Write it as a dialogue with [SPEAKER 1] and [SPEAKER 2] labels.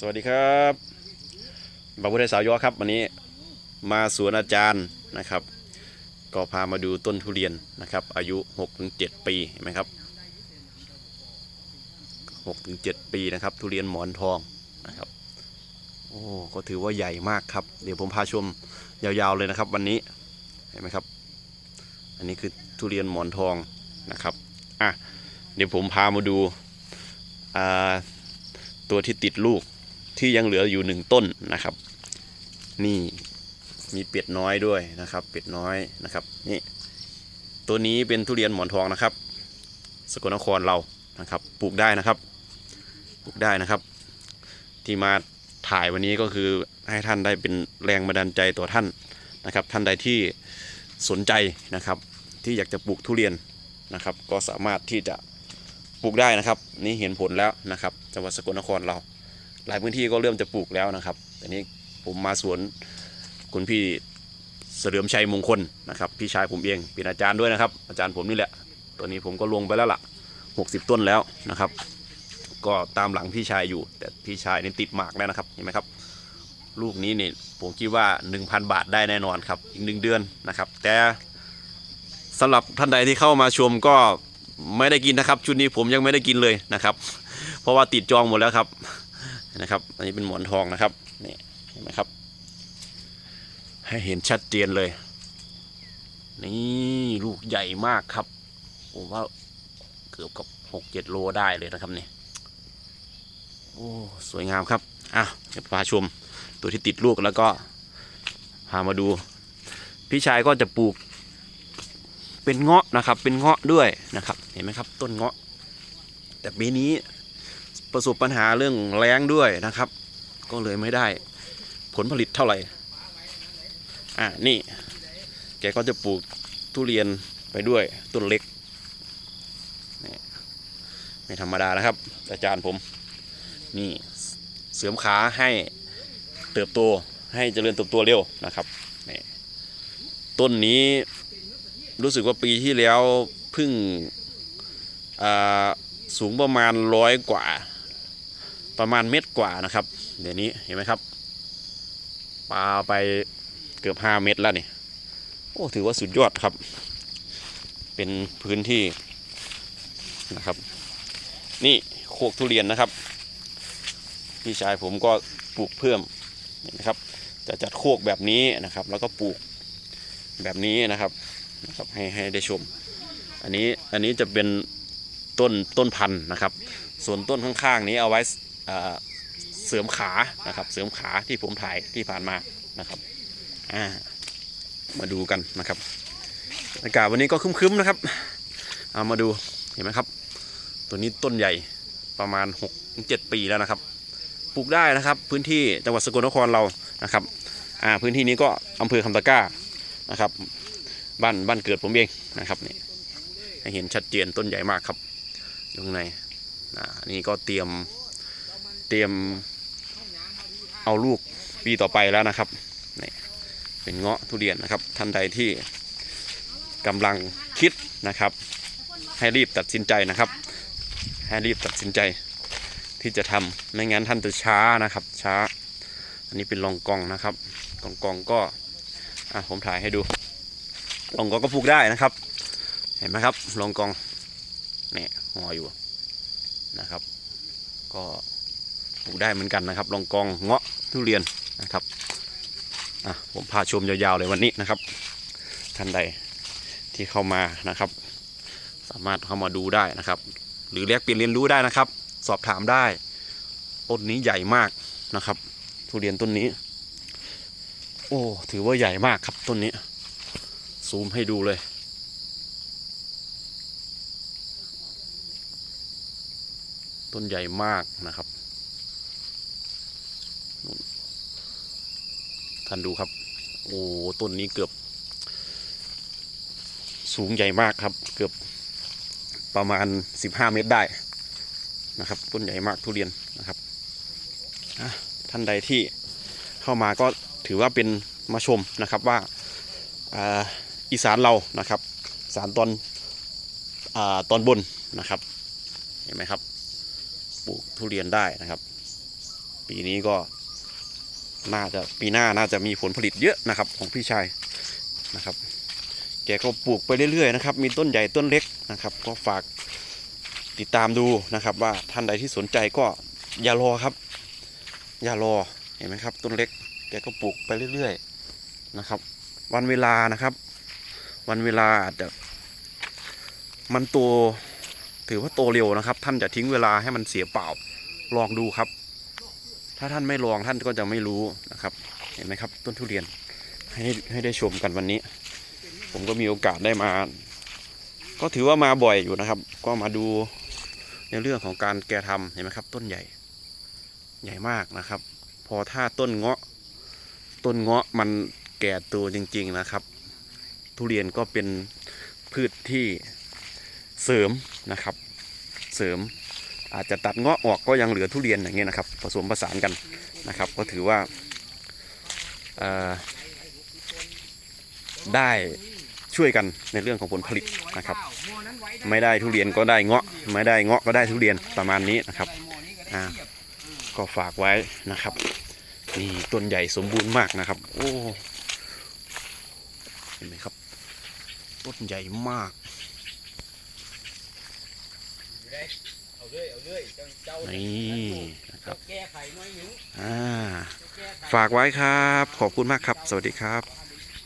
[SPEAKER 1] สวัสดีครับบาบุไทยสาวยอครับ วันนี้มาสวนอาจารย์นะครับ ก็พามาดูต้นทุเรียนนะครับ อายุ6-7ปีเห็นไหมครับ6-7ปีนะครับ ทุเรียนหมอนทองนะครับโอ้ก็ถือว่าใหญ่มากครับ เดี๋ยวผมพาชมยาวๆเลยนะครับ วันนี้เห็นไหมครับ อันนี้คือทุเรียนหมอนทองนะครับอะเดี๋ยวผมพามาดูตัวที่ติดลูก ที่ยังเหลืออยู่หนึ่งต้นนะครับ นี่มีเป็ดน้อยด้วยนะครับ เป็ดน้อยนะครับนี่ตัวนี้เป็นทุเรียนหมอนทองนะครับ สกลนครเรานะครับ ปลูกได้นะครับ ปลูกได้นะครับ ที่มาถ่ายวันนี้ก็คือให้ท่านได้เป็นแรงบันดาลใจต่อท่านนะครับ ท่านใดที่สนใจนะครับ ที่อยากจะปลูกทุเรียนนะครับ ก็สามารถที่จะปลูกได้นะครับ นี่เห็นผลแล้วนะครับ จังหวัดสกลนครเรา หลายพื้นที่ก็เริ่มจะปลูกแล้วนะครับแต่นี้ผมมาสวนคุณพี่เสริมชัยมงคลนะครับ พี่ชายผมเองเป็นอาจารย์ด้วยนะครับ อาจารย์ผมนี่แหละตัวนี้ผมก็ลงไปแล้วล่ะ60 ต้นแล้วนะครับ ก็ตามหลังพี่ชายอยู่ แต่พี่ชายนี่ติดหมากแล้วนะครับเห็นไหมครับลูกนี้เนี่ยผมคิดว่า 1,000 บาทได้แน่นอนครับ อีกหนึ่งเดือนนะครับ แต่สำหรับท่านใดที่เข้ามาชมก็ไม่ได้กินนะครับ ชุดนี้ผมยังไม่ได้กินเลยนะครับ เพราะว่าติดจองหมดแล้วครับ นะครับ อันนี้เป็นหมอนทองนะครับนี่เห็นไหมครับ ให้เห็นชัดเจนเลย นี่ลูกใหญ่มากครับ ผมว่าเกือบกับหกเจ็ดโลได้เลยนะครับนี่โอ้สวยงามครับอะเดี๋ยวพาชมตัวที่ติดลูกแล้วก็พามาดู พี่ชายก็จะปลูกเป็นเงาะนะครับ เป็นเงาะด้วยนะครับ เห็นไหมครับ ต้นเงาะ แต่ปีนี้ ประสบปัญหาเรื่องแรงด้วยนะครับ ก็เลยไม่ได้ผลผลิตเท่าไหร่ อะนี่ แกก็จะปลูกทุเรียนไปด้วยต้นเล็กนี่ไม่ธรรมดานะครับ อาจารย์ผม นี่เสริมขาให้เติบโตให้เจริญเติบโตเร็วนะครับนี่ต้นนี้รู้สึกว่าปีที่แล้วเพึ่งสูงประมาณร้อยกว่า ประมาณเม็ดกว่านะครับ เดี๋ยวนี้เห็นไหมครับปลาไปเกือบห้าเม็ดแล้วนี่โอ้ถือว่าสุดยอดครับ เป็นพื้นที่นะครับ นี่โคกทุเรียนนะครับ พี่ชายผมก็ปลูกเพิ่มนไหมครับ จะจัดโคกแบบนี้นะครับ แล้วก็ปลูกแบบนี้นะครับนะครับให้ให้ได้ชม อันนี้อันนี้จะเป็นต้นต้นพันธุ์นะครับ ส่วนต้นข้างๆนี้เอาไว้ เอ่อเสริมขานะครับเสริมขาที่ผมถ่ายที่ผ่านมานะครับอ่ามาดูกันนะครับ อากาศวันนี้ก็คึ้มๆนะครับเอามาดูเห็นไหมครับ ตัวนี้ต้นใหญ่ประมาณ6-7ปีแล้วนะครับปลูกได้นะครับ พื้นที่จังหวัดสกลนครเรานะครับอ่าพื้นที่นี้ก็อำเภอคำตะก้านะครับ บ้านบ้านเกิดผมเองนะครับนี่ให้เห็นชัดเจนต้นใหญ่มากครับอยู่ข้างในอ่านี่ก็เตรียม เตรียมเอาลูกปีต่อไปแล้วนะครับนี่เป็นเงาะทุเรียนนะครับ ท่านใดที่กำลังคิดนะครับ ให้รีบตัดสินใจนะครับ ให้รีบตัดสินใจที่จะทำไม่งั้นท่านจะช้านะครับ ช้า อันนี้เป็นลองกองนะครับกองกองก็อะผมถ่ายให้ดูลองกองก็ปลูกได้นะครับ เห็นไหมครับลองกองเนี่ยห่ออยู่นะครับ ก็ ปลูกได้เหมือนกันนะครับ ลองกองเงาะทุเรียนนะครับอะผมพาชมยาวๆเลยวันนี้นะครับ ท่านใดที่เข้ามานะครับ สามารถเข้ามาดูได้นะครับ หรือแลกเปลี่ยนเรียนรู้ได้นะครับ สอบถามได้ต้นนี้ใหญ่มากนะครับ ทุเรียนต้นนี้ โอ้ถือว่าใหญ่มากครับต้นนี้ ซูมให้ดูเลยต้นใหญ่มากนะครับนู่น ท่านดูครับ โอ้ต้นนี้เกือบ สูงใหญ่มากครับ เกือบประมาณ 15 เมตรได้นะครับ ต้นใหญ่มากทุเรียนนะครับท่านใดที่เข้ามาก็ถือว่าเป็นมาชมนะครับว่าอ่าอีสานเรานะครับสารตอนอาตอนบนนะครับ เห็นไหมครับ ปลูกทุเรียนได้นะครับ ปีนี้ก็ น่าจะปีหน้าน่าจะมีผลผลิตเยอะนะครับของพี่ชายนะครับ แกก็ปลูกไปเรื่อยๆนะครับ มีต้นใหญ่ต้นเล็กนะครับ ก็ฝากติดตามดูนะครับ ว่าท่านใดที่สนใจก็อย่ารอครับ อย่ารอเห็นไหมครับ ต้นเล็ก แกก็ปลูกไปเรื่อยๆนะครับ วันเวลานะครับ วันเวลาอาจจะมันโตถือว่าโตเร็วนะครับ ท่านจะทิ้งเวลาให้มันเสียเปล่าลองดูครับ ถ้าท่านไม่ลองท่านก็จะไม่รู้นะครับ เห็นไหมครับ ต้นทุเรียนให้ให้ได้ชมกันวันนี้ ผมก็มีโอกาสได้มา ก็ถือว่ามาบ่อยอยู่นะครับ ก็มาดูในเรื่องของการแกทำเห็นไหมครับ ต้นใหญ่ ใหญ่มากนะครับ พอถ้าต้นเงาะ ต้นเงาะมันแก่ตัวจริง ๆนะครับ ทุเรียนก็เป็นพืชที่เสริมนะครับ เสริม อาจจะตัดเงาะออกก็ยังเหลือทุเรียนอย่างเงี้ยนะครับผสมผสานกันนะครับ ก็ถือว่าได้ช่วยกันในเรื่องของผลผลิตนะครับ ไม่ได้ทุเรียนก็ได้เงาะ ไม่ได้เงาะก็ได้ทุเรียนประมาณนี้นะครับก็ฝากไว้นะครับนี่ต้นใหญ่สมบูรณ์มากนะครับ โอ้เห็นไหมครับต้นใหญ่มาก
[SPEAKER 2] เอาเลยเอาเลยเจ้าเจ้า
[SPEAKER 1] นี่นะครับ
[SPEAKER 2] แก้ไขหน่อยหนึ่ง
[SPEAKER 1] อ่า
[SPEAKER 2] แก้ไข
[SPEAKER 1] ฝากไว้ครับ ขอบคุณมากครับ สวัสดีครับ
[SPEAKER 2] อัน